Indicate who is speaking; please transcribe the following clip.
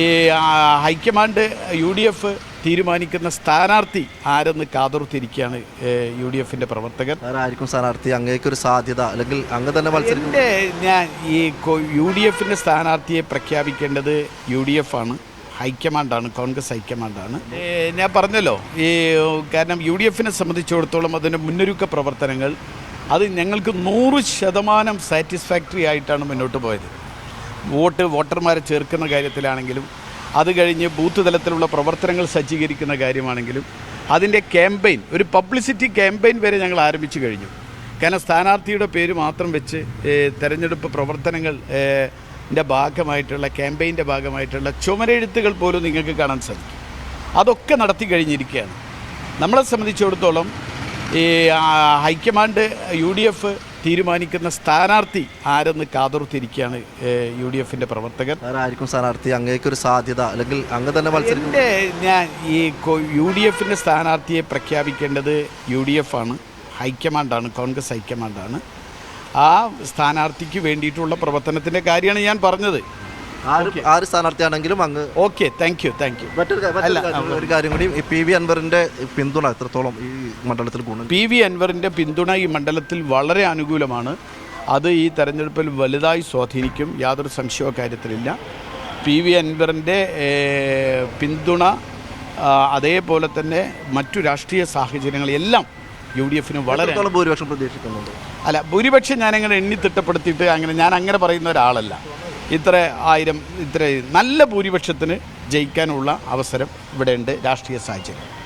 Speaker 1: ഈ high command U D F തീരുമാനിക്കുന്ന സ്ഥാനാർത്ഥി ആരെന്ന് കാതോർത്തിരിക്കുകയാണ് യു ഡി എഫിന്റെ പ്രവർത്തകർ.
Speaker 2: ആരായിരിക്കും സ്ഥാനാർത്ഥി അങ്ങേക്കൊരു സാധ്യത അല്ലെങ്കിൽ അങ്ങ് തന്നെ മത്സരിക്കും.
Speaker 1: എന്റെ ഞാൻ ഈ യു ഡി എഫിന്റെ സ്ഥാനാർത്ഥിയെ പ്രഖ്യാപിക്കേണ്ടത് യു ഡി എഫ് ആണ് ഹൈക്കമാൻഡാണ് കോൺഗ്രസ് ഹൈക്കമാൻഡാണ്. ഞാൻ പറഞ്ഞല്ലോ ഈ കാരണം യു ഡി എഫിനെ സംബന്ധിച്ചിടത്തോളം അതിന്റെ മുന്നൊരുക്ക പ്രവർത്തനങ്ങൾ അത് ഞങ്ങൾക്ക് നൂറ് ശതമാനം സാറ്റിസ്ഫാക്ടറി ആയിട്ടാണ് മുന്നോട്ട് പോയത്. വോട്ട് വോട്ടർമാരെ ചേർക്കുന്ന കാര്യത്തിലാണെങ്കിലും അത് കഴിഞ്ഞ് ബൂത്ത് തലത്തിലുള്ള പ്രവർത്തനങ്ങൾ സജ്ജീകരിക്കുന്ന കാര്യമാണെങ്കിലും അതിന്റെ ക്യാമ്പയിൻ ഒരു പബ്ലിസിറ്റി ക്യാമ്പയിൻ വരെ ഞങ്ങൾ ആരംഭിച്ചു കഴിഞ്ഞു. കാരണം സ്ഥാനാർത്ഥിയുടെ പേര് മാത്രം വെച്ച് തെരഞ്ഞെടുപ്പ് പ്രവർത്തനങ്ങൾ ന്റെ ഭാഗമായിട്ടുള്ള ക്യാമ്പയിന്റെ ഭാഗമായിട്ടുള്ള ചുമരെഴുത്തുകൾ പോലും നിങ്ങൾക്ക് കാണാൻ സാധിക്കും. അതൊക്കെ നടത്തി കഴിഞ്ഞിരിക്കുകയാണ്. നമ്മളെ സംബന്ധിച്ചിടത്തോളം ഈ ഹൈക്കമാൻഡ് യു ഡി എഫ് തീരുമാനിക്കുന്ന സ്ഥാനാർത്ഥി ആരെന്ന് കാതോർത്തിരിക്കുകയാണ് യു ഡി എഫിന്റെ പ്രവർത്തകർ
Speaker 2: ആരായിരിക്കും സ്ഥാനാർത്ഥി അങ്ങേക്കൊരു സാധ്യത അല്ലെങ്കിൽ അങ്ങ് തന്നെ മത്സരിക്കും.
Speaker 1: എന്റെ ഞാൻ ഈ യു ഡി എഫിന്റെ സ്ഥാനാർത്ഥിയെ പ്രഖ്യാപിക്കേണ്ടത് യു ഡി എഫ് ആണ് ഹൈക്കമാൻഡാണ് കോൺഗ്രസ് ഹൈക്കമാൻഡാണ്. ആ സ്ഥാനാർത്ഥിക്ക് വേണ്ടിയിട്ടുള്ള പ്രവർത്തനത്തിന്റെ കാര്യമാണ് ഞാൻ പറഞ്ഞത്.
Speaker 2: ആര് സ്ഥാനാർത്ഥിയാണെങ്കിലും അങ്ങ്
Speaker 1: okay thank you thank you
Speaker 2: മറ്റൊരു ഒരു കാര്യം കൂടി. പി വി അൻവറിന്റെ പിന്തുണ എത്രത്തോളം ഈ മണ്ഡലത്തിൽ ഗുണം
Speaker 1: പി വി അൻവറിന്റെ പിന്തുണ ഈ മണ്ഡലത്തിൽ വളരെ അനുകൂലമാണ്. അത് ഈ തെരഞ്ഞെടുപ്പിൽ വലുതായി സ്വാധീനിക്കും. യാതൊരു സംശയവും കാര്യത്തിലില്ല. പി വി അൻവറിന്റെ പിന്തുണ അതേപോലെ തന്നെ മറ്റു രാഷ്ട്രീയ സാഹചര്യങ്ങളെല്ലാം യു ഡി എഫിന് വളരെ
Speaker 2: ഭൂരിപക്ഷം പ്രതീക്ഷിക്കുന്നുണ്ട്?
Speaker 1: അല്ല ഭൂരിപക്ഷം ഞാനങ്ങനെ എണ്ണി തിട്ടപ്പെടുത്തിയിട്ട് അങ്ങനെ ഞാൻ അങ്ങനെ പറയുന്ന ഒരാളല്ല. ഇത്ര ആയിരം ഇത്ര നല്ല ഭൂരിപക്ഷത്തിന് ജയിക്കാനുള്ള അവസരം ഇവിടെയുണ്ട്. രാഷ്ട്രീയ സാഹചര്യം.